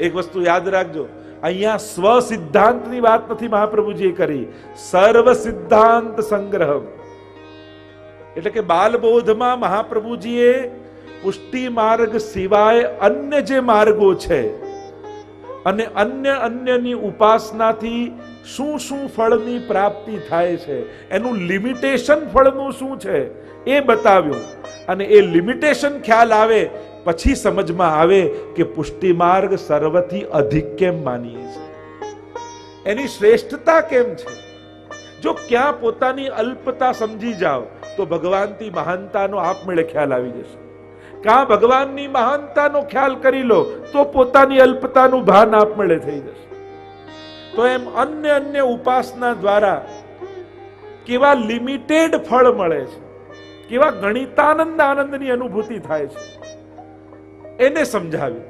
એક વસ્તુ યાદ રાખજો, અહીંયા સ્વ સિદ્ધાંતની વાત નથી મહાપ્રભુજીએ કરી. સર્વ સિદ્ધાંત સંગ્રહ એટલે કે બાલબોધમાં મહાપ્રભુજીએ પુષ્ટિ માર્ગ સિવાય અન્ય જે માર્ગો છે અને અન્ય અન્યની ઉપાસનાથી શું શું ફળની પ્રાપ્તિ થાય છે, એનું લિમિટેશન ફળનું શું છે એ બતાવ્યું. અને એ લિમિટેશન ખ્યાલ આવે પછી સમજમાં આવે કે પુષ્ટિ માર્ગ સર્વથી અધિક કેમ માનીએ છીએ એની શ્રેષ્ઠતા કેમ છે? જો ક્યાં પોતાની અલ્પતા સમજી જાઓ, તો ભગવાનથી મહાનતાનો આપમેળે ખ્યાલ આવી જશે. કાં ભગવાનની મહાનતાનો ખ્યાલ કરી લો, તો પોતાની અલ્પતાનું ભાન આપમેળે થઈ જશે. તો એમ અન્ય અન્ય ઉપાસના દ્વારા કેવા લિમિટેડ ફળ મળે છે? કેવા ગણિતાનંદ આનંદની અનુભૂતિ થાય છે? એને સમજાવ્યું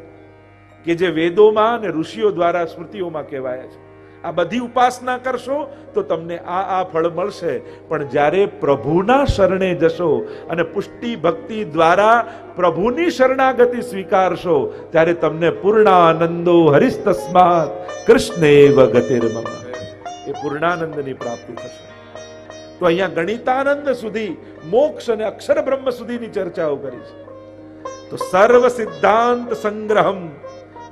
કે જે વેદોમાં અને ઋષિઓ દ્વારા સ્મૃતિઓમાં કહેવાયા છે, આ બધી ઉપાસના કરશો તો તમને આ આ ફળ મળશે. પણ જ્યારે પ્રભુના શરણે જશો અને પુષ્ટિ ભક્તિ દ્વારા પ્રભુની શરણાગતિ સ્વીકારશો, ત્યારે તમને પૂર્ણાનંદો હરિસ્તસ્માત કૃષ્ણેવ ગતિર્મમ. એ પૂર્ણાનંદની પ્રાપ્તિ થશે. તો અહીંયા ગણિતાનંદ સુધી, મોક્ષ અને અક્ષર બ્રહ્મ સુધીની ચર્ચાઓ કરી છે. તો સર્વ સિદ્ધાંત સંગ્રહમ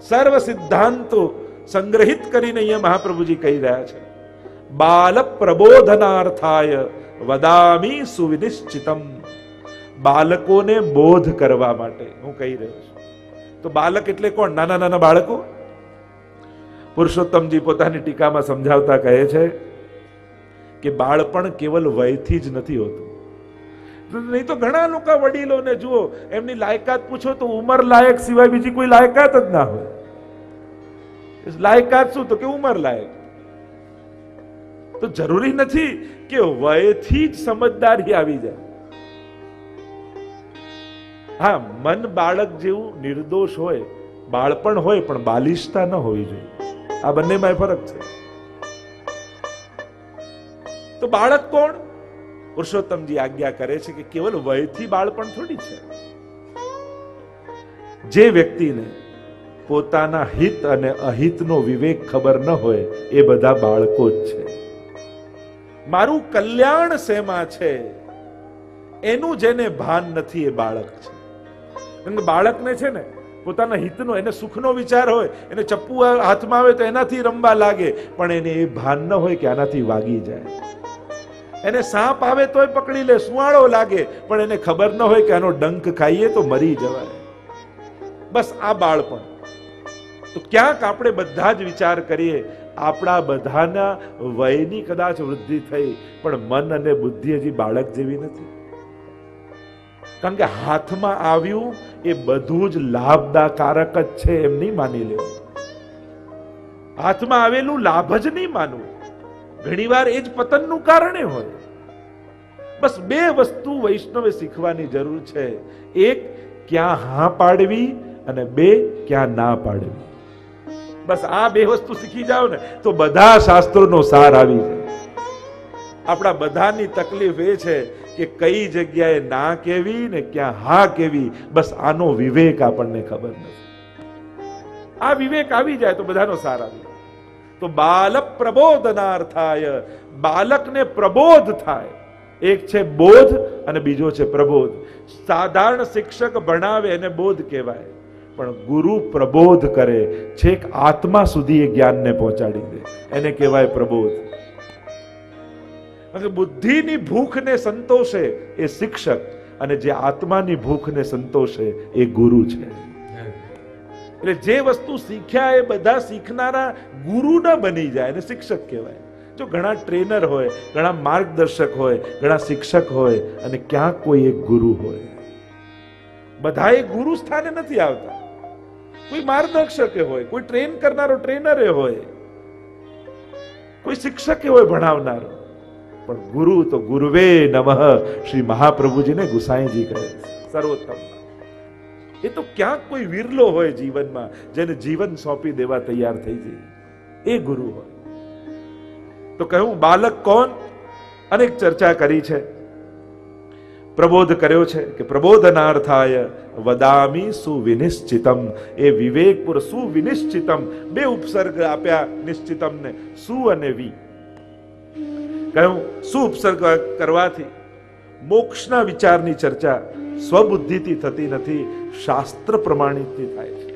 સર્વ સિદ્ધાંતો સંગ્રહિત કરીને અહીંયા મહાપ્રભુજી કહી રહ્યા છે બાલ પ્રબોધનાર્થાય વદામી સુવિનિશ્ચિતમ બાળકોને બોધ કરવા માટે હું કહી રહ્યો છું તો બાલક એટલે કોણ નાના નાના બાળકો પુરુષોત્તમજી પોતાની ટીકામાં સમજાવતા કહે છે કે બાળપણ કેવલ વયથી જ નથી હોતું નહીં તો ઘણા લોકો વડીલોને જુઓ, એમની લાયકાત પૂછો તો ઉંમર લાયક સિવાય બીજી કોઈ લાયકાત જ ના હોય. લાયકાત શું? તો કે ઉંમર લાયક. તો જરૂરી નથી કે વયથી જ સમજદારી આવી જાય. હા, મન બાળક જેવું નિર્દોષ હોય, બાળપણ હોય, પણ બાલિશતા ન હોવી જોઈએ. આ બંનેમાં ફરક છે. તો બાળક કોણ? પુરુષોત્તમજી આજ્ઞા કરે છે કે કેવલ વયથી બાળપણ થોડી છે. જે વ્યક્તિને પોતાના હિત અને અહિતનો વિવેક ખબર ન હોય, એ બધા બાળકો જ છે. મારું કલ્યાણ શેમાં છે? એનું જેને ભાન નથી, એ બાળક છે. કેમ કે બાળકને છે ને, પોતાના હિતનો, એને સુખનો વિચાર હોય, એને ચપ્પુ હાથમાં આવે તો એનાથી રમવા લાગે, પણ એને એ ભાન ન હોય કે આનાથી વાગી જાય. એને સાપ આવે તોય પકડી લે, સુવાળો લાગે. પણ એને ખબર ન હોય કે આનો ડંક ખાઈએ તો મરી જવાય. બસ આ બાળપણ. તો ક્યાંક આપણે બધા જ વિચાર કરીએ, આપણા બધાના વયની કદાચ વૃદ્ધિ થઈ, પણ મન અને બુદ્ધિ હજી બાળક જેવી નથી. કારણ કે હાથમાં આવ્યું એ બધું જ લાભદાકારક જ છે, એમ નહીં માની લેવું. હાથમાં આવેલું લાભ જ નહીં માનવું. ઘણીવાર એ જ પતનનું કારણે હોય. બસ બે વસ્તુ વૈષ્ણવે શીખવાની જરૂર છે. એક, ક્યાં હા પાડવી અને બે, ક્યાં ના પાડવી. બસ આ બે વસ્તુ શીખી જાઓ ને, તો બધા શાસ્ત્રોનો સાર આવી જાય. આપણા બધાની તકલીફ એ છે કે કઈ જગ્યાએ ના કેવી ને ક્યાં હા કેવી, બસ આનો વિવેક આપણને ખબર નથી. આ વિવેક આવી જાય તો બધાનો સાર આવી જાય. તો બાલક પ્રબોધનાર્થાય. બાલકને પ્રબોધ થાય. એક છે બોધ અને બીજો છે પ્રબોધ. સાધારણ શિક્ષક ભણાવે એને બોધ કહેવાય. પણ ગુરુ પ્રબોધ કરે. છેક આત્મા સુધી એ જ્ઞાનને પહોંચાડી દે. એને કહેવાય પ્રબોધ. બુદ્ધિની ભૂખને સંતોષે એ શિક્ષક. અને જે આત્માની ભૂખને સંતોષે એ ગુરુ છે. એટલે જે વસ્તુ શીખ્યા એ બધા શીખનારા ગુરુ ન બની જાય અને શિક્ષક કહેવાય. જો ઘણા ટ્રેનર હોય, ઘણા માર્ગદર્શક હોય, ઘણા શિક્ષક હોય અને ક્યાં કોઈ એક ગુરુ હોય. બધા એ ગુરુ સ્થાને નથી આવતા. કોઈ માર્ગદર્શકે હોય, કોઈ ટ્રેન કરનારો ટ્રેનરે હોય, કોઈ શિક્ષકે હોય ભણાવનારો. પણ ગુરુ તો ગુરુવે નમઃ. શ્રી મહાપ્રભુજીને ગુસાઈજી કહે સર્વોત્તમ. એ તો ક્યાંક કોઈ વિરલો હોય જીવનમાં જેને જીવન સોંપી દેવા તૈયાર થઈ જાય. એ ગુરુ હોય. તો કહ્યું, બાલક કોણ? અનેક ચર્ચા કરી છે. પ્રબોધ કર્યો છે કે પ્રબોધનાર્થાય વદામી સુવિનિશ્ચિતમ. એ વિવેકપુર સુવિનિશ્ચિતમ. બે ઉપસર્ગ આપ્યા નિશ્ચિતમ ને સુ અને વી. કહ્યું શું ઉપસર્ગ કરવાથી મોક્ષના વિચારની ચર્ચા સ્વબુદ્ધિથી થતી નથી, શાસ્ત્ર પ્રમાણિતથી થાય છે.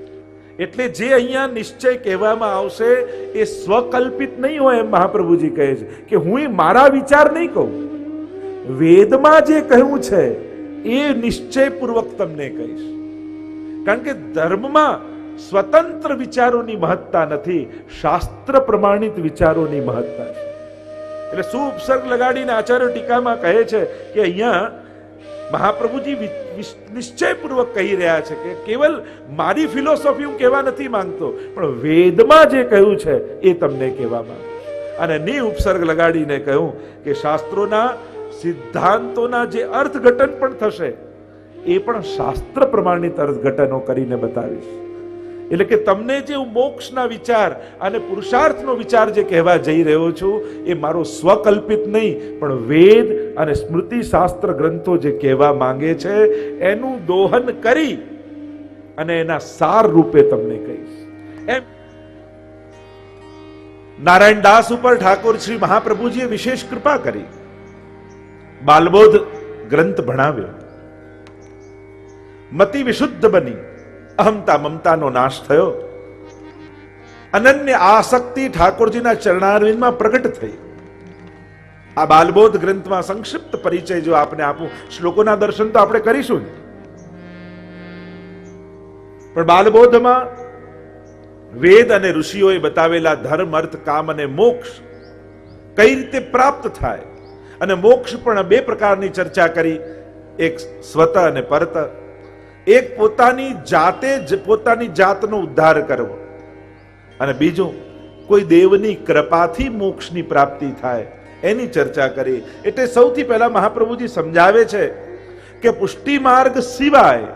એટલે જે અહીંયા નિશ્ચય કહેવામાં આવશે એ સ્વકલ્પિત નહીં હોય એમ મહાપ્રભુજી કહે છે કે હું મારા વિચાર નહીં કહું. વેદમાં જે કહ્યું છે એ નિશ્ચયપૂર્વક તમને કહીશ. કારણ કે ધર્મમાં સ્વતંત્ર વિચારોની મહત્તા નથી, શાસ્ત્ર પ્રમાણિત વિચારોની મહત્તા છે. એટલે શું ઉપસર્ગ લગાડીને આચાર્ય ટીકામાં કહે છે કે અહીંયા મહાપ્રભુજી નિશ્ચયપૂર્વક કહી રહ્યા છે કે કેવલ મારી ફિલોસોફી હું કહેવા નથી માંગતો, પણ વેદમાં જે કહ્યું છે એ તમને કહેવા માંગુ અને ની ઉપસર્ગ લગાડીને કહ્યું કે શાસ્ત્રોના સિદ્ધાંતોના જે અર્થઘટન પણ થશે, એ પણ શાસ્ત્ર પ્રમાણિત અર્થઘટનો કરીને બતાવીશ. એટલે કે તમને જે હું મોક્ષના વિચાર અને પુરુષાર્થનો વિચાર જે કહેવા જઈ રહ્યો છું, એ મારો સ્વકલ્પિત નહીં, પણ વેદ અને સ્મૃતિ શાસ્ત્ર ગ્રંથો જે કહેવા માંગે છે, એનું દોહન કરી અને એના સાર રૂપે તમને કહીશ. એમ. નારાયણ દાસ ઉપર ઠાકોર શ્રી મહાપ્રભુજીએ વિશેષ કૃપા કરી. બાલબોધ ગ્રંથ ભણાવ્યો. મતિ વિશુદ્ધ બની. અહમતા મમતાનો નાશ થયો. અનન્ય આસક્તિ ઠાકોરજીના ચરણારવિંદમાં પ્રગટ થઈ. આ બાલબોધ ગ્રંથમાં સંક્ષિપ્ત પરિચય જો આપને આપું, શ્લોકોના દર્શન તો આપણે કરીશું. પણ બાલબોધમાં વેદ અને ઋષિઓએ બતાવેલા ધર્મ, અર્થ, કામ અને મોક્ષ કઈ રીતે પ્રાપ્ત થાય? અને મોક્ષ પણ બે પ્રકારની ચર્ચા કરી, એક સ્વત અને પરત. એક પોતાની જાતે જ પોતાની જાતનો ઉદ્ધાર કરવો. અને બીજું, કોઈ દેવની કૃપાથી મોક્ષની પ્રાપ્તિ થાય, એની ચર્ચા કરી. એટલે સૌથી પહેલા મહાપ્રભુજી સમજાવે છે કે પુષ્ટિ માર્ગ સિવાય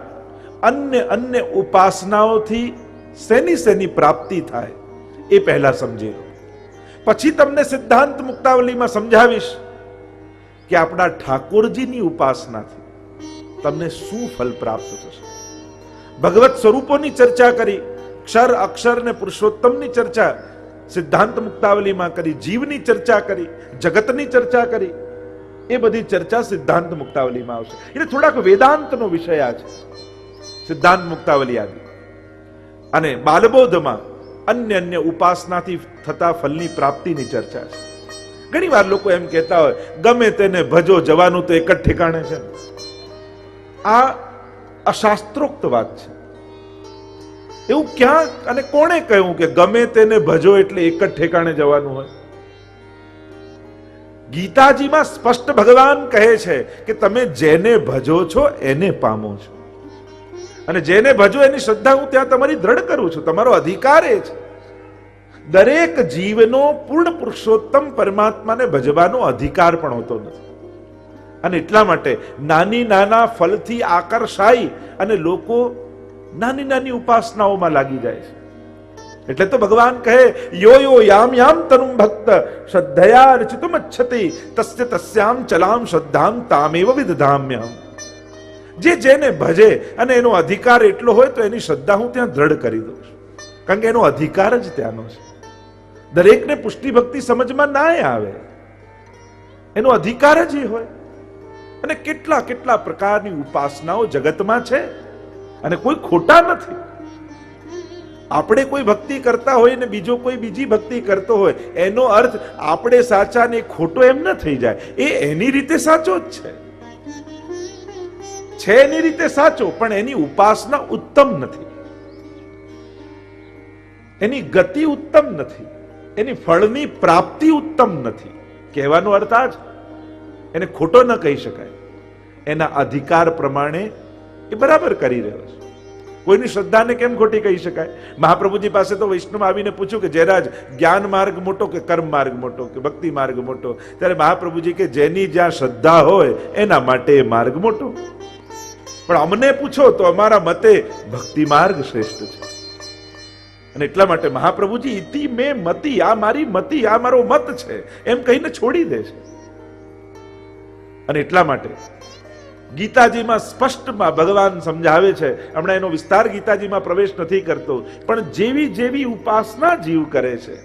અન્ય અન્ય ઉપાસનાઓથી શેની શેની પ્રાપ્તિ થાય, એ પહેલા સમજી પછી તમને સિદ્ધાંત મુક્તાવલીમાં સમજાવીશ કે આપણા ઠાકોરજીની ઉપાસનાથી. તમને શું ફલ પ્રાપ્ત થશે? ભગવત સ્વરૂપોની ચર્ચા કરી, ક્ષર, અક્ષર ને પુરુષોત્તમની ચર્ચા, સિદ્ધાંત મુક્તાવલીમાં કરી, જીવની ચર્ચા કરી, જગતની ચર્ચા કરી, એ બધી ચર્ચા સિદ્ધાંત મુક્તાવલીમાં આવશે. એટલે થોડાક વેદાંતનો વિષય આ છે. સિદ્ધાંત મુક્તાવલી આવી અને બાલબોધમાં અન્ય અન્ય ઉપાસનાથી થતા ફલની પ્રાપ્તિની ચર્ચા છે. ઘણી વાર લોકો એમ કહેતા હોય, ગમે તેને ભજો, જવાનું તો એક જ ઠેકાણે છે. આ અશાસ્ત્રોક્ત વાત છે. એવું ક્યાં અને કોણે કહ્યું કે ગમે તેને ભજો એટલે એક જ ઠેકાણે જવાનું હોય? ગીતાજીમાં સ્પષ્ટ ભગવાન કહે છે કે તમે જેને ભજો છો એને પામો છો. અને જેને ભજો એની શ્રદ્ધા હું ત્યાં તમારી દ્રઢ કરું છું. તમારો અધિકાર એ છે. દરેક જીવનો પૂર્ણ પુરુષોત્તમ પરમાત્માને ભજવાનો અધિકાર પણ હોતો નથી. અને એટલા માટે નાની નાના ફલથી આકર્ષાય અને લોકો નાની નાની ઉપાસનાઓમાં લાગી જાય છે. એટલે તો ભગવાન કહે, યો યો યામ યામ તનુમ ભક્ત, શ્રદ્ધયા રચિતુમ અચ્છતી, તસ્ય તસ્યામ ચલામ શ્રદ્ધામ તામેવ વિદધામ્યહમ. જે જેને ભજે અને એનો અધિકાર એટલો હોય તો એની શ્રદ્ધા હું ત્યાં દ્રઢ કરી દઉં છું. કારણ કે એનો અધિકાર જ ત્યાંનો છે. દરેકને પુષ્ટિ ભક્તિ સમજમાં ના આવે. એનો અધિકાર જ એ હોય. અને કેટલા કેટલા પ્રકારની ઉપાસનાઓ જગતમાં છે અને કોઈ ખોટા નથી. આપણે કોઈ ભક્તિ કરતા હોય ને બીજો કોઈ બીજી ભક્તિ કરતો હોય, એનો અર્થ આપણે સાચા ને ખોટો એમ ન થઈ જાય. એ એની રીતે સાચો જ છે. છે એની રીતે સાચો, પણ એની ઉપાસના ઉત્તમ નથી. એની ગતિ ઉત્તમ નથી. એની ફળની પ્રાપ્તિ ઉત્તમ નથી. કહેવાનો અર્થ આ જ. એને ખોટો ન કહી શકાય. એના અધિકાર પ્રમાણે એ બરાબર કરી રહ્યો છે. કોઈની શ્રદ્ધાને કેમ ખોટી કહી શકાય? મહાપ્રભુજી પાસે તો વૈષ્ણવ આવીને પૂછ્યું કે જયરાજ, જ્ઞાન માર્ગ મોટો કે કર્મ માર્ગ મોટો કે ભક્તિ માર્ગ મોટો? ત્યારે મહાપ્રભુજી કે જેની જ્યાં શ્રદ્ધા હોય એના માટે એ માર્ગ મોટો. પણ અમને પૂછો તો અમારા મતે ભક્તિ માર્ગ શ્રેષ્ઠ છે. અને એટલા માટે મહાપ્રભુજી, ઇતિ મેં મતી, આ મારી મતી, આ મારો મત છે. એમ કહીને છોડી દે છે. અને એટલા માટે ગીતાજીમાં સ્પષ્ટમાં ભગવાન સમજાવે છે. હમણાં એનો વિસ્તાર ગીતાજીમાં પ્રવેશ નથી કરતો. પણ જેવી જેવી ઉપાસના જીવ કરે છે,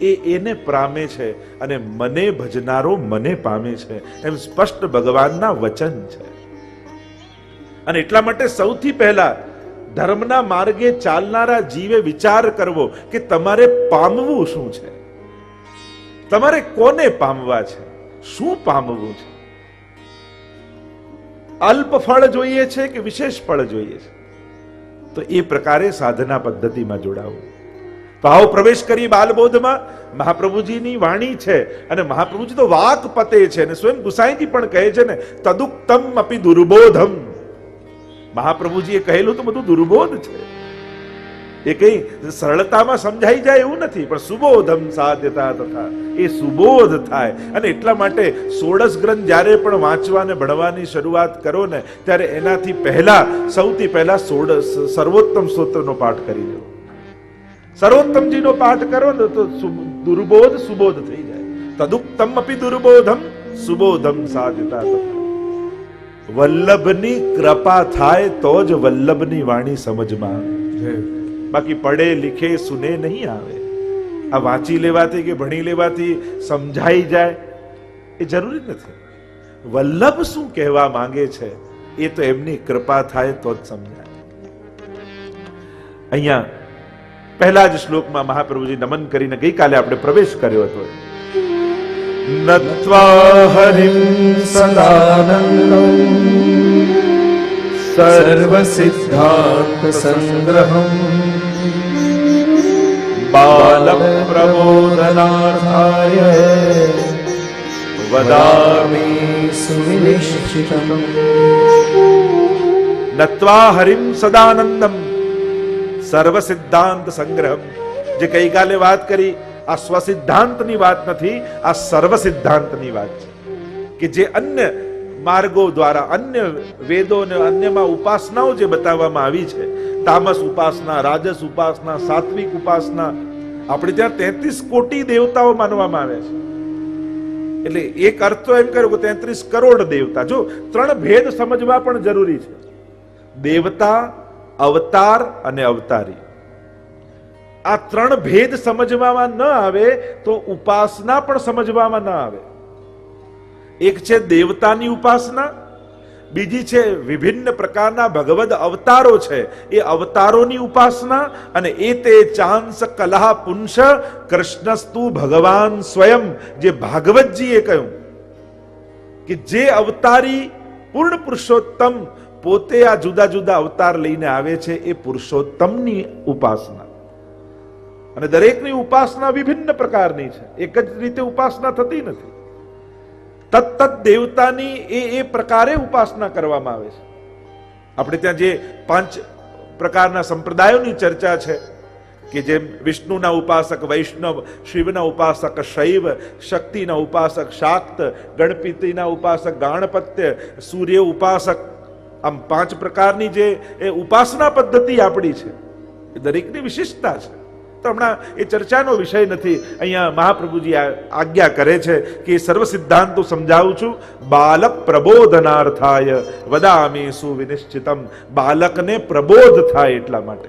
એ એને પામે છે અને મને ભજનારો મને પામે છે. એમ સ્પષ્ટ ભગવાનના વચન છે. અને એટલા માટે સૌથી પહેલા ધર્મના માર્ગે ચાલનારા જીવે વિચાર કરવો કે તમારે પામવું શું છે? તમારે કોને પામવા છે? શું પામવું છે? અલ્પ ફળ જોઈએ છે કે વિશેષ ફળ જોઈએ છે? તો એ પ્રકારે સાધના પદ્ધતિમાં જોડાવું આવો પ્રવેશ કરી બાલબોધમાં. મહાપ્રભુજીની વાણી છે અને મહાપ્રભુજી તો વાક પતે છે અને સ્વયં ગુસાઈજી પણ કહે છે ને, તદુક્તમ અપી દુર્બોધમ. મહાપ્રભુજીએ કહેલું તો બધું દુર્બોધ છે. એ કઈ સરળતામાં સમજાઈ જાય એવું નથી, પણ સુબોધમ સાધ્યતા તથા એ સુબોધ થાય. અને એટલા માટે સોળસ ગ્રંથ જ્યારે પણ વાંચવા અને ભણવાની શરૂઆત કરો ને, ત્યારે એનાથી પહેલા, સૌથી પહેલા સોળસ સર્વોત્તમ સ્તોત્રનો પાઠ કરી લો. સર્વોત્તમજીનો પાઠ કરો ને, તો દુર્બોધ સુબોધ થઈ જાય. તદુક્તમ અપી દુર્બોધમ સુબોધમ સાધ્યતા વલ્લભની કૃપા થાય તો જ વલ્લભની વાણી સમજમાં આવે. બાકી પડે, લીખે, સુને નહીં આવે. આ વાંચી લેવાથી કે ભણી લેવાથી સમજાઈ જાય, એ જરૂરી નથી. વલ્લભ શું કહેવા માંગે છે, એ તો એમની કૃપા થાય તો જ સમજાય. અહીંયા પહેલા જ શ્લોકમાં મહાપ્રભુજી નમન કરીને ગઈકાલે આપણે પ્રવેશ કર્યો હતો. નત્વા હરિમ સદાનંદમ સર્વ સિદ્ધાંત સંગ્રહમ વદામિ वदामि सुनिश्चितम् નત્વા હરિમ સદાનંદમ સર્વ સિદ્ધાંત સંગ્રહમ જે ગઈકાલે વાત કરી આ સ્વસિદ્ધાંતની વાત નથી આ સર્વ સિદ્ધાંતની વાત છે કે જે અન્ય માર્ગો દ્વારા, અન્ય વેદો અને અન્યમાં ઉપાસનાઓ જે બતાવવામાં આવી છે, તામસ ઉપાસના, રાજસ ઉપાસના, સાત્વિક ઉપાસના, આપણે ત્યાં તેત્રીસ કોટી દેવતાઓ માનવામાં આવે છે. એટલે એક અર્થ તો એમ કર્યો કે તેત્રીસ કરોડ દેવતા. જો, ત્રણ ભેદ સમજવા પણ જરૂરી છે. દેવતા, અવતાર અને અવતારી. આ ત્રણ ભેદ સમજવામાં ન આવે તો ઉપાસના પણ સમજવામાં ન આવે. એક છે દેવતાની ઉપાસના, બીજી છે વિભિન્ન પ્રકારના ભગવદ અવતારો છે, એ અવતારોની ઉપાસના, અને એ તે ચાંસ કલા પુંશ કૃષ્ણસ્તુ ભગવાન સ્વયં, જે ભાગવતજીએ કહ્યું કે જે અવતારી પૂર્ણ પુરુષોત્તમ પોતે આ જુદા જુદા અવતાર લઈને આવે છે, એ પુરુષોત્તમની ઉપાસના. અને દરેકની ઉપાસના વિભિન્ન પ્રકારની છે, એક જ રીતે ઉપાસના થતી નથી. તત્ત દેવતાની એ એ પ્રકારે ઉપાસના કરવામાં આવે છે. આપણે ત્યાં જે પાંચ પ્રકારના સંપ્રદાયોની ચર્ચા છે કે જેમ વિષ્ણુના ઉપાસક, વૈષ્ણવ, શિવના ઉપાસક, શૈવ, શક્તિના ઉપાસક, શાક્ત, ગણપતિના ઉપાસક, ગાણપત્ય, સૂર્ય ઉપાસક, આમ પાંચ પ્રકારની જે એ ઉપાસના પદ્ધતિ આપણી છે. એ દરેકની વિશિષ્ટતા છે. તો હમણાં એ ચર્ચાનો વિષય નથી. અહીંયા મહાપ્રભુજી આજ્ઞા કરે છે કે સર્વ સિદ્ધાંતો સમજાવું છું. બાલક પ્રબોધનાર્થાય વદામી સુવિનિશ્ચિતમ. બાલકને પ્રબોધ થાય એટલા માટે.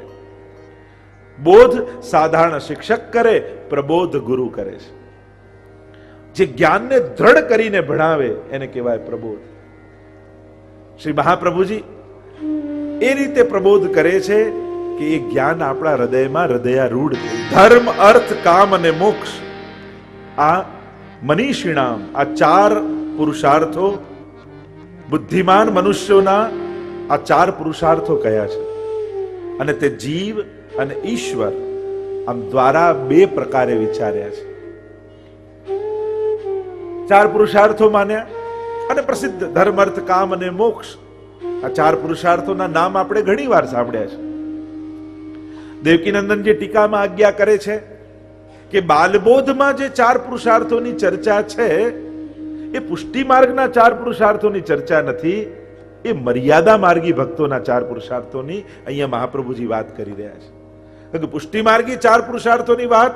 બોધ સાધારણ શિક્ષક કરે, પ્રબોધ ગુરુ કરે છે. જે જ્ઞાનને દ્રઢ કરીને ભણાવે, એને કહેવાય પ્રબોધ. શ્રી મહાપ્રભુજી, એ રીતે પ્રબોધ કરે છે કે એ જ્ઞાન આપણા હૃદયમાં હૃદયારૂઢ થાય. ધર્મ, અર્થ, કામ અને મોક્ષ. આ મનીષિણામ, આ ચાર પુરુષાર્થો બુદ્ધિમાન મનુષ્યોના આ ચાર પુરુષાર્થો કયા છે? અને તે જીવ અને ઈશ્વર આમ દ્વારા બે પ્રકારે વિચાર્યા છે. ચાર પુરુષાર્થો માન્યા અને પ્રસિદ્ધ ધર્મ, અર્થ, કામ અને મોક્ષ. આ ચાર પુરુષાર્થોના નામ આપણે ઘણી વાર સાંભળ્યા છે. દેવકીનંદન જે ટીકામાં આજ્ઞા કરે છે કે બાલબોધમાં જે ચાર પુરુષાર્થોની ચર્ચા છે, એ પુષ્ટિ માર્ગના ચાર પુરુષાર્થોની ચર્ચા નથી, એ મર્યાદા માર્ગી ભક્તોના ચાર પુરુષાર્થોની અહીંયા મહાપ્રભુજી વાત કરી રહ્યા છે. કે પુષ્ટિ માર્ગી ચાર પુરુષાર્થોની વાત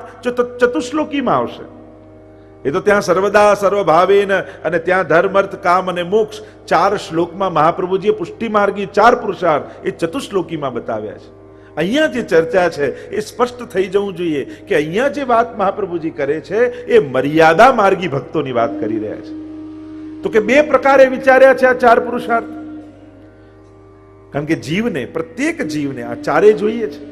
ચતુશ્લોકીમાં આવશે, એ તો ત્યાં સર્વદા સર્વભાવેન અને ત્યાં ધર્મ અર્થ કામ અને મોક્ષ ચાર શ્લોકમાં મહાપ્રભુજીએ પુષ્ટિ માર્ગી ચાર પુરુષાર્થ એ ચતુશ્લોકીમાં બતાવ્યા છે. અહીંયા જે ચર્ચા છે, એ સ્પષ્ટ થઈ જવું જોઈએ કે અહીંયા જે વાત મહાપ્રભુજી કરે છે, એ મર્યાદા માર્ગી ભક્તોની વાત કરી રહ્યા છે. તો કે બે પ્રકારે વિચાર્યા છે આ ચાર પુરુષાર્થ. કારણ કે જીવને, પ્રત્યેક જીવને આ ચારે જોઈએ છે.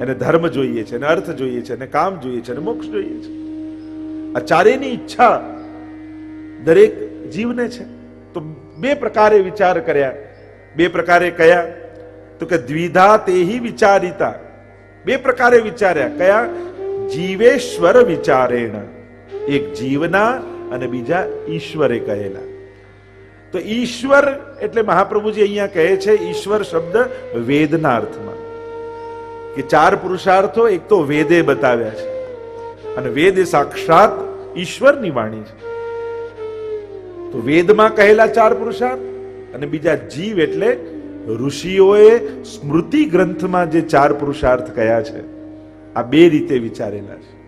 એને ધર્મ જોઈએ છે એને અર્થ જોઈએ છે એને કામ જોઈએ છે, અને મોક્ષ જોઈએ છે. આ ચારેની ઈચ્છા દરેક જીવને છે. તો બે પ્રકારે વિચાર કર્યા, બે પ્રકારે કયા? તો કે દ્વિધા તેહી વિચારિતા. બે પ્રકારે વિચાર્યા. કયા? જીવેશ્વર વિચારેણ. એક જીવના અને બીજા ઈશ્વરે કહેલા. તો ઈશ્વર એટલે મહાપ્રભુજી અહીંયા કહે છે, ઈશ્વર શબ્દ વેદના અર્થમાં કે ચાર પુરુષાર્થો, એક તો વેદે બતાવ્યા છે. અને વેદ એ સાક્ષાત ઈશ્વરની વાણી છે. તો વેદમાં કહેલા ચાર પુરુષાર્થ અને બીજા જીવ એટલે ઋષિઓએ સ્મૃતિ ગ્રંથમાં જે ચાર પુરુષાર્થ કયા છે, આ બે રીતે વિચારેલા છે.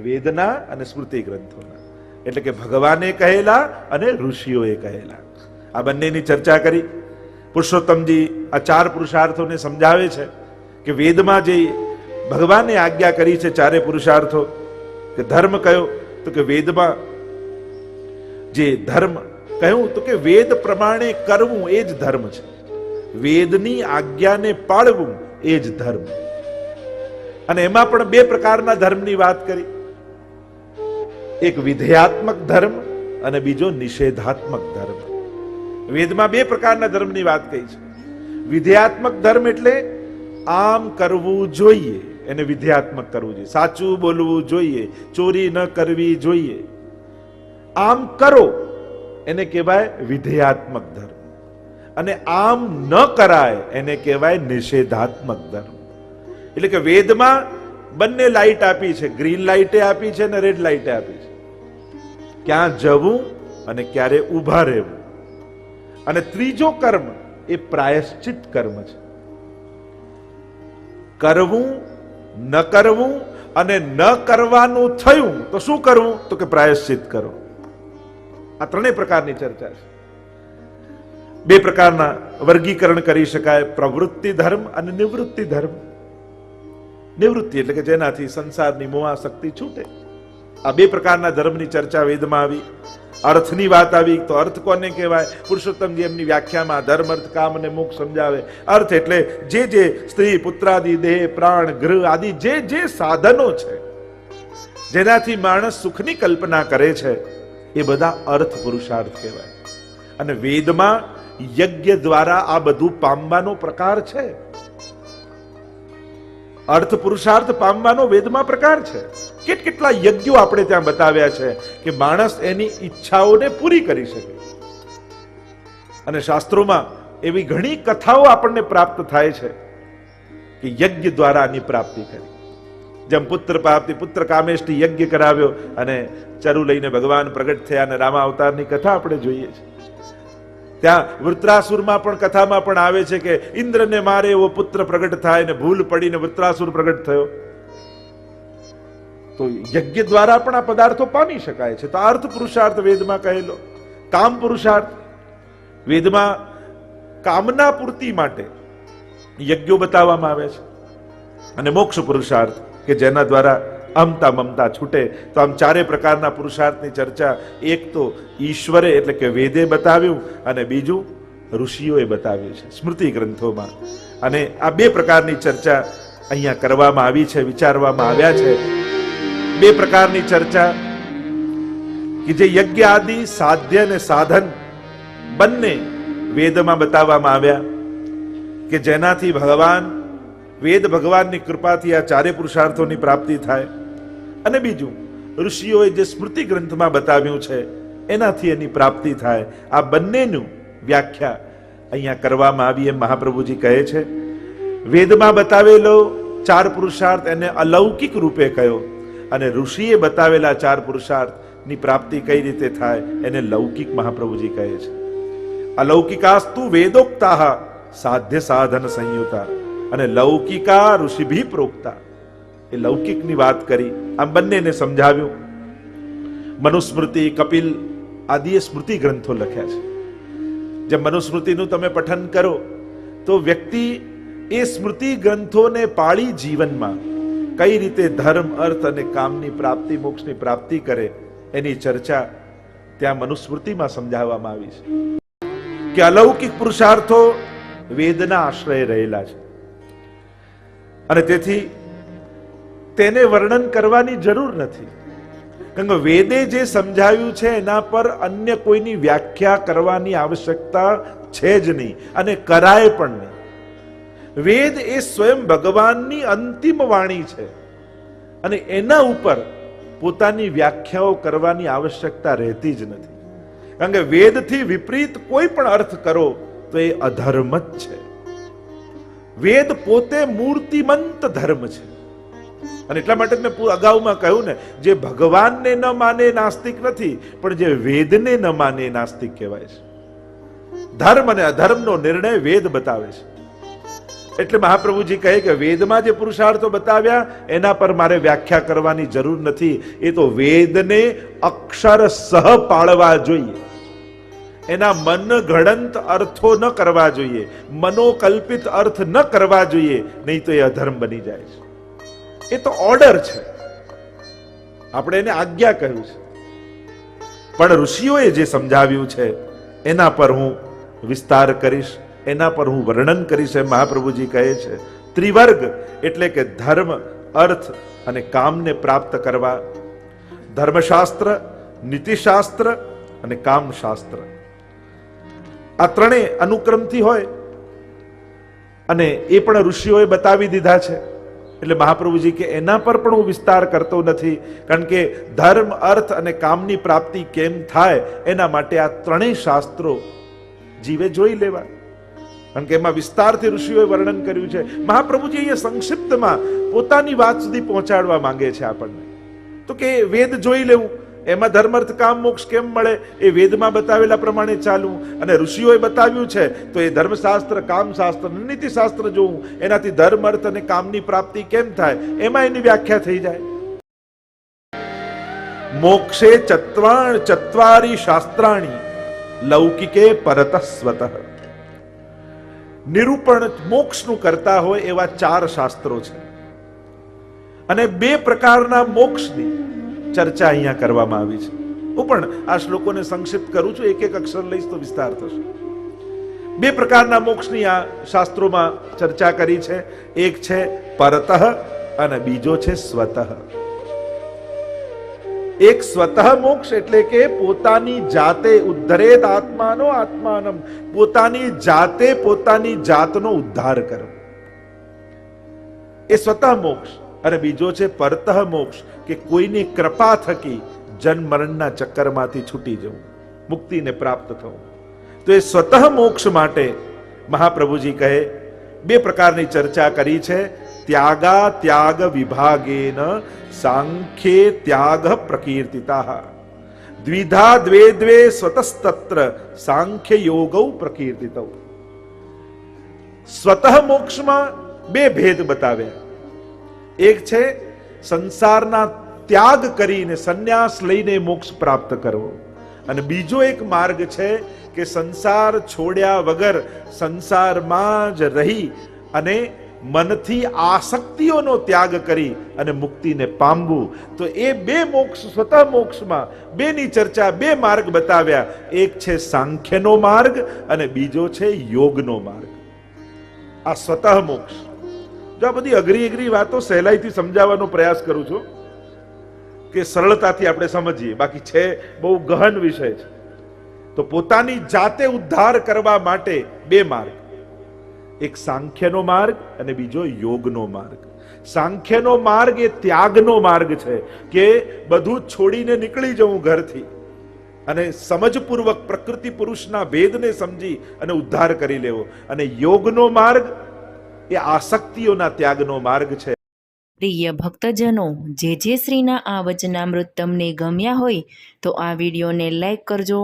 વેદના અને સ્મૃતિ ગ્રંથોના. એટલે કે ભગવાને કહેલા અને ઋષિઓએ કહેલા. આ બંનેની ચર્ચા કરી. પુરુષોત્તમજી આ ચાર પુરુષાર્થોને સમજાવે છે કે વેદમાં જે ભગવાને આજ્ઞા કરી છે ચારે પુરુષાર્થો, કે ધર્મ કયો, તો કે વેદમાં જે ધર્મ કહ્યું તો કે વેદ પ્રમાણે કરવું એ જ ધર્મ છે. વેદની આજ્ઞાને પાળવું એ જ ધર્મ. અને એમાં પણ બે પ્રકારના ધર્મની વાત કરી. એક વિધેયાત્મક ધર્મ અને બીજો નિષેધાત્મક ધર્મ. વેદમાં બે પ્રકારના ધર્મની વાત કહી છે. વિધેયાત્મક ધર્મ એટલે આમ કરવું જોઈએ, એને વિધેયાત્મક કરવું જોઈએ. સાચું બોલવું જોઈએ, ચોરી ન કરવી જોઈએ. આમ કરો, એને કહેવાય વિધેયાત્મક ધર્મ. અને આમ ન કરાય એને કહેવાય નિષેધાત્મક ધર્મ. એટલે કે વેદમાં બંને લાઈટ આપી છે. ગ્રીન લાઈટે આપી છે અને રેડ લાઈટે આપી છે. ક્યાં જવું અને ક્યારે ઊભા રહેવું. અને ત્રીજો કર્મ એ પ્રાયશ્ચિત કર્મ છે. કરવું, ન કરવું અને ન કરવાનું થયું તો શું કરવું? તો કે પ્રાયશ્ચિત કરો. આ ત્રણેય પ્રકારની ચર્ચા છે. બે પ્રકારના વર્ગીકરણ કરી શકાય. પ્રવૃત્તિ ધર્મ અને નિવૃત્તિ ધર્મ. નિવૃત્તિ એટલે કે જેનાથી સંસારની મોહાશક્તિ છૂટે. આ બે પ્રકારના ધર્મની ચર્ચા વેદમાં આવી. અર્થની વાત આવી, તો અર્થ કોને કહેવાય? પુરુષોત્તમજી એમની વ્યાખ્યામાં ધર્મ, અર્થ, કામ અને મુખ સમજાવે. અર્થ એટલે જે જે સ્ત્રી, પુત્રાદિ, દેહ, પ્રાણ, ગૃહ આદિ જે જે સાધનો છે, જેનાથી માણસ સુખની કલ્પના કરે છે, એ બધા અર્થ પુરુષાર્થ કહેવાય. અને વેદમાં યજ્ઞ દ્વારા આ બધું પામવાનો પ્રકાર છે. અર્થ પુરુષાર્થ પામવાનો વેદમાં પ્રકાર છે. કેટ કેટલા યજ્ઞો આપણે ત્યાં બતાવ્યા છે કે માણસ એની ઈચ્છાઓને પૂરી કરી શકે. અને શાસ્ત્રોમાં એવી ઘણી કથાઓ આપણને પ્રાપ્ત થાય છે કે યજ્ઞ દ્વારા આની પ્રાપ્તિ કરી. જેમ પુત્ર પ્રાપ્તિ, પુત્ર કામેષ્ઠી યજ્ઞ કરાવ્યો અને ચરુ લઈને ભગવાન પ્રગટ થયા અને રામા અવતારની કથા આપણે જોઈએ છીએ. ત્યાં વૃત્રાસુરમાં પણ કથામાં પણ આવે છે કે ઇન્દ્રને મારે એવો પુત્ર પ્રગટ થાય ને ભૂલ પડીને વૃત્રાસુર પ્રગટ થયો. તો યજ્ઞ દ્વારા પણ આ પદાર્થો પામી શકાય છે. તો અર્થ પુરુષાર્થ વેદમાં કહેલો. કામ પુરુષાર્થ. વેદમાં કામના પૂર્તિ માટે યજ્ઞો બતાવવામાં આવે છે. અને મોક્ષ પુરુષાર્થ, કે જેના દ્વારા અમતા મમતા છૂટે. તો આમ ચારે પ્રકારના પુરુષાર્થની ચર્ચા. એક તો ઈશ્વરે એટલે કે વેદે બતાવ્યું અને બીજું ઋષિઓએ બતાવ્યું છે, સ્મૃતિ ગ્રંથોમાં. અને આ બે પ્રકારની ચર્ચા અહીંયા કરવામાં આવી છે, વિચારવામાં આવ્યા છે. બે પ્રકારની ચર્ચા કે જે યજ્ઞ આદિ, સાધ્ય અને સાધન બંને વેદમાં બતાવવામાં આવ્યા કે જેનાથી ભગવાન, વેદ ભગવાનની કૃપાથી આ ચારે પુરુષાર્થોની પ્રાપ્તિ થાય. અને બીજું, ઋષિઓએ જે સ્મૃતિ ગ્રંથમાં બતાવ્યું છે, એનાથી એની પ્રાપ્તિ થાય. આ બંનેનું વ્યાખ્યા અહીંયા કરવામાં આવી એમ મહાપ્રભુજી કહે છે. વેદમાં બતાવેલો ચાર પુરુષાર્થ એને અલૌકિક રૂપે કયો અને ઋષિએ બતાવેલા ચાર પુરુષાર્થની પ્રાપ્તિ કઈ રીતે થાય એને લૌકિક મહાપ્રભુજી કહે છે. અલૌકિકાસ્તુ વેદોક્તા સાધ્ય સાધન સંયુતા અને લૌકિકા ઋષિભી પ્રોક્તા. એ લૌકિકની વાત કરી. આમ બંનેને સમજાવ્યું. મનુસ્મૃતિ, કપિલ આદિએ સ્મૃતિ ગ્રંથો લખ્યા છે. જે મનુસ્મૃતિનું તમે પઠન કરો, તો વ્યક્તિ એ સ્મૃતિ ગ્રંથોને પાળી જીવનમાં કઈ રીતે ધર્મ, અર્થ અને કામની પ્રાપ્તિ, મોક્ષની પ્રાપ્તિ કરે, એની ચર્ચા ત્યાં મનુસ્મૃતિમાં સમજાવવામાં આવી છે. કે અલૌકિક પુરુષાર્થો વેદના આશ્રય રહેલા છે. અને તેથી તેને વર્ણન કરવાની જરૂર નથી. કારણ કે વેદે જે સમજાવ્યું છે, એના પર અન્ય કોઈની વ્યાખ્યા કરવાની આવશ્યકતા છે જ નહીં અને કરાય પણ નહીં. વેદ એ સ્વયં ભગવાનની અંતિમ વાણી છે અને એના ઉપર પોતાની વ્યાખ્યાઓ કરવાની આવશ્યકતા રહેતી જ નથી. કારણ કે વેદથી વિપરીત કોઈ પણ અર્થ કરો, તો એ અધર્મ જ છે. વેદ પોતે મૂર્તિમંત ધર્મ છે. અને એટલા માટે મેં અગાઉમાં કહ્યું ને, જે ભગવાનને ન માને નાસ્તિક નથી, પણ જે વેદને ન માને નાસ્તિક કહેવાય છે. ધર્મ અને અધર્મનો નિર્ણય વેદ બતાવે છે. એટલે મહાપ્રભુજી કહે કે વેદમાં જે પુરુષાર્થો બતાવ્યા, એના પર મારે વ્યાખ્યા કરવાની જરૂર નથી. એ તો વેદને અક્ષર સહ પાળવા જોઈએ. એના મન ઘડંત અર્થો ન કરવા જોઈએ. મનોકલ્પિત અર્થ ન કરવા જોઈએ. નહીં તો એ અધર્મ બની જાય છે. એ તો ઓર્ડર છે. આપણે એને આજ્ઞા કહ્યું છે. પણ ઋષિઓએ જે સમજાવ્યું છે, એના પર હું વિસ્તાર કરીશ, એના પર હું વર્ણન કરીશ એમ મહાપ્રભુજી કહે છે. ત્રિવર્ગ એટલે કે ધર્મ, અર્થ અને કામને પ્રાપ્ત કરવા, ધર્મશાસ્ત્ર, નીતિશાસ્ત્ર અને કામશાસ્ત્ર. આ ત્રણેય અનુક્રમથી હોય. અને એ પણ ઋષિઓએ બતાવી દીધા છે. એટલે મહાપ્રભુજી કે એના પર પણ હું વિસ્તાર કરતો નથી, કારણ કે ધર્મ, અર્થ અને કામની પ્રાપ્તિ કેમ થાય, એના માટે આ ત્રણેય શાસ્ત્રો જીવે જોઈ લેવા. કારણ કે એમાં વિસ્તારથી ઋષિઓએ વર્ણન કર્યું છે. મહાપ્રભુજી અહીંયા સંક્ષિપ્તમાં પોતાની વાત સુધી પહોંચાડવા માંગે છે આપણને. તો કે વેદ જોઈ લેવું. એમાં ધર્મર્થ કામ મોક્ષ કેમ મળે એ વેદમાં બતાવેલા પ્રમાણે ચાલવું અને ઋષિઓએ બતાવ્યું છે, તો એ ધર્મશાસ્ત્ર, કામશાસ્ત્ર, નીતિશાસ્ત્ર જોવું, એનાથી ધર્મ અર્થ અને કામની પ્રાપ્તિ કેમ થાય, એમાં એની વ્યાખ્યા થઈ જાય. મોક્ષે ચત્વાણ ચત્વારી શાસ્ત્રાણી, લૌકિકે પરત સ્વતઃ નિરૂપણ મોક્ષનું કરતા હોય એવા ચાર શાસ્ત્રો છે. અને બે પ્રકારના મોક્ષની ચર્ચા અહીંયા કરવામાં આવી છે. હું પણ આ શ્લોકોને સંક્ષિપ્ત કરું છું, એક એક અક્ષર લઈશ તો વિસ્તાર થશે. બે પ્રકારના મોક્ષની આ શાસ્ત્રોમાં ચર્ચા કરી છે. એક છે પરતઃ અને બીજો છે સ્વતઃ. એક સ્વતઃ મોક્ષ એટલે કે પોતાની જાતે ઉદ્ધરેત આત્માનો આત્માનમ, પોતાની જાતે પોતાની જાતનો ઉદ્ધાર કરો એ સ્વતઃ મોક્ષ. અને બીજો છે, પરતઃ મોક્ષ, કે કોઈની કૃપા થકી જન્મ મરણના ચક્કરમાંથી છૂટી જવું, મુક્તિને પ્રાપ્ત થવું. તો એ સ્વતઃ મોક્ષ માટે મહાપ્રભુજી કહે, બે પ્રકારની ચર્ચા કરી છે, ત્યાગા ત્યાગ વિભાગેન સાંખ્યે ત્યાગ પ્રકીર્તિતા. દ્વિધા દ્વે દ્વે સ્વતસ્તત્ર સાંખ્ય યોગૌ પ્રકીર્તિતૌ. સ્વતઃ મોક્ષમાં બે ભેદ બતાવ્યા. એક છે, સંસારના ત્યાગ કરીને સંન્યાસ લઈને મોક્ષ પ્રાપ્ત કરવો. અને બીજો એક માર્ગ છે કે સંસાર છોડ્યા વગર સંસારમાં જ રહી અને મનથી આસક્તિઓનો ત્યાગ કરી અને મુક્તિને પામવું. તો એ બે મોક્ષ, સ્વતઃ મોક્ષમાં બેની ચર્ચા, બે માર્ગ બતાવ્યા. એક છે સાંખ્યનો માર્ગ અને બીજો છે યોગનો માર્ગ. આ સ્વતઃ મોક્ષ. જો આ બધી અઘરી અઘરી વાતો સહેલાઈથી સમજાવવાનો પ્રયાસ કરું છું કે સરળતાથી આપણે સમજીએ. બાકી છે બહુ ગહન વિષય છે. તો પોતાની જાતે ઉદ્ધાર કરવા માટે બે માર્ગ. એક સાંખ્યનો માર્ગ અને બીજો યોગનો માર્ગ. સાંખ્યનો માર્ગ એ ત્યાગનો માર્ગ છે કે બધું છોડીને નીકળી જવું ઘરથી અને સમજપૂર્વક પ્રકૃતિ પુરુષના ભેદને સમજી અને ઉદ્ધાર કરી લેવો. અને યોગનો માર્ગ એ આસક્તિઓના ત્યાગનો માર્ગ છે. પ્રિય ભક્તજનો, જે જે શ્રીના આ વચનામૃત તમને ગમ્યા હોય, તો આ વિડીયોને લાઈક કરજો,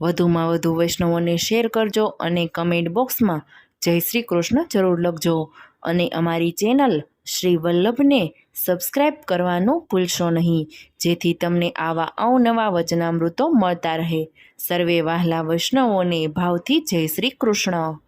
વધુમાં વધુ વૈષ્ણવોને શેર કરજો અને કમેન્ટ બોક્સમાં જય શ્રી કૃષ્ણ જરૂર લખજો. અને અમારી ચેનલ શ્રી વલ્લભને સબસ્ક્રાઈબ કરવાનું ભૂલશો નહીં, જેથી તમને આવા અવનવા વચનામૃતો મળતા રહે. સર્વે વહાલા વૈષ્ણવોને ભાવથી જય શ્રી કૃષ્ણ.